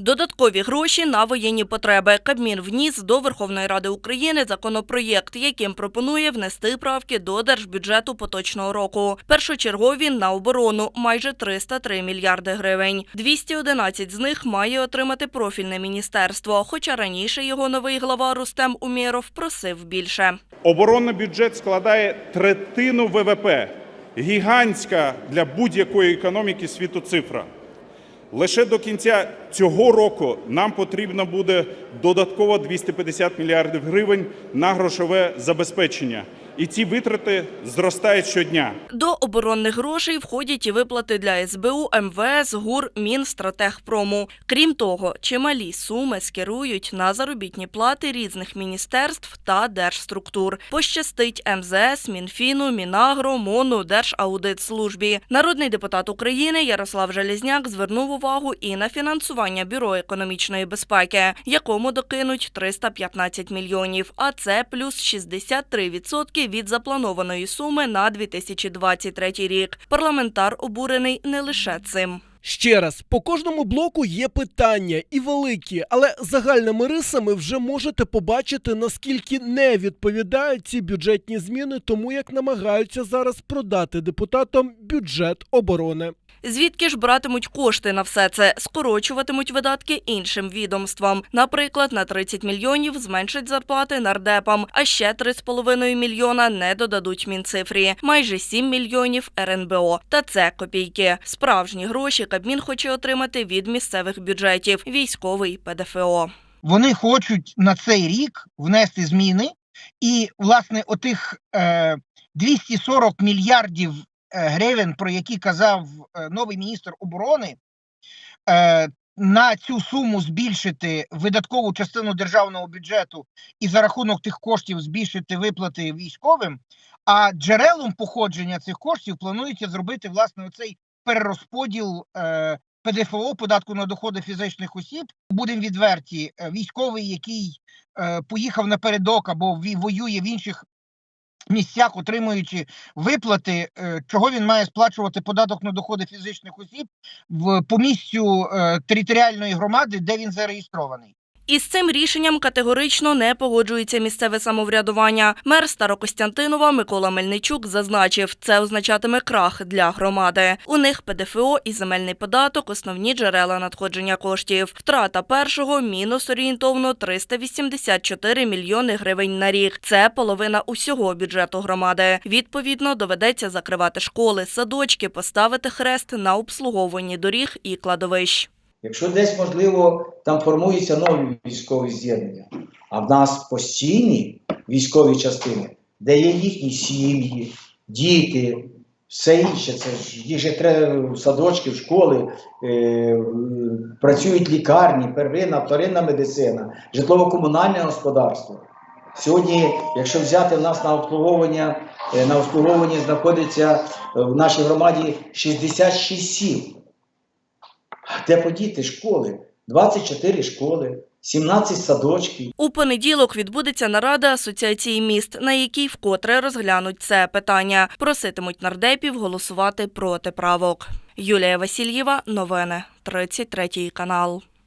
Додаткові гроші на воєнні потреби. Кабмін вніс до Верховної Ради України законопроєкт, яким пропонує внести правки до держбюджету поточного року. Першочергові на оборону майже 303 мільярди гривень. 211 з них має отримати профільне міністерство. Хоча раніше його новий глава Рустем Умєров просив більше. Оборонний бюджет складає третину ВВП. Гігантська для будь-якої економіки світу цифра. Лише до кінця цього року нам потрібно буде додатково 250 мільярдів гривень на грошове забезпечення. І ці витрати зростають щодня. До оборонних грошей входять і виплати для СБУ, МВС, ГУР, Мінстратегпрому. Крім того, чималі суми скерують на заробітні плати різних міністерств та держструктур. Пощастить МЗС, Мінфіну, Мінагро, МОНу, Держаудитслужбі. Народний депутат України Ярослав Железняк звернув увагу і на фінансування бюро економічної безпеки, якому докинуть 315 мільйонів. А це плюс 63% від запланованої суми на 2023 рік. Парламентар обурений не лише цим. Ще раз, по кожному блоку є питання і великі, але загальними рисами вже можете побачити, наскільки не відповідають ці бюджетні зміни, тому як намагаються зараз продати депутатам бюджет оборони. Звідки ж братимуть кошти на все це? Скорочуватимуть видатки іншим відомствам. Наприклад, на 30 мільйонів зменшать зарплати нардепам, а ще 3,5 мільйона не додадуть Мінцифрі. Майже 7 мільйонів РНБО. Та це копійки. Справжні гроші Кабмін хоче отримати від місцевих бюджетів. Військовий ПДФО. вони хочуть на цей рік внести зміни, і власне отих е, 240 мільярдів гривень, про які казав е, новий міністр оборони, е, на цю суму збільшити видаткову частину державного бюджету і за рахунок тих коштів збільшити виплати військовим. А джерелом походження цих коштів планується зробити власне оцей перерозподіл е, ПДФО, податку на доходи фізичних осіб. Будемо відверті, е, військовий, який е, поїхав напередок або воює в інших місцях, отримуючи виплати, е, чого він має сплачувати податок на доходи фізичних осіб в по місцю е, територіальної громади, де він зареєстрований. Із цим рішенням категорично не погоджується місцеве самоврядування. Мер Старокостянтинова Микола Мельничук зазначив, це означатиме крах для громади. У них ПДФО і земельний податок – основні джерела надходження коштів. Втрата першого – мінус орієнтовно 384 мільйони гривень на рік. Це половина усього бюджету громади. Відповідно, доведеться закривати школи, садочки, поставити хрест на обслуговуванні доріг і кладовищ. Якщо десь, можливо, там формуються нові військові з'єднання, а в нас постійні військові частини, де є їхні сім'ї, діти, все інше, це ж їх же треба в садочки, в школи, е, працюють лікарні, первинна, вторинна медицина, житлово-комунальне господарство. Сьогодні, якщо взяти в нас на обслуговування, е, на обслуговуванні знаходиться е, в нашій громаді 66 сіл. Де подіти школи? 24 школи, 17 садочків. У понеділок відбудеться нарада Асоціації міст, на якій вкотре розглянуть це питання. Проситимуть нардепів голосувати проти правок. Юлія Васильєва, новини, 33 канал.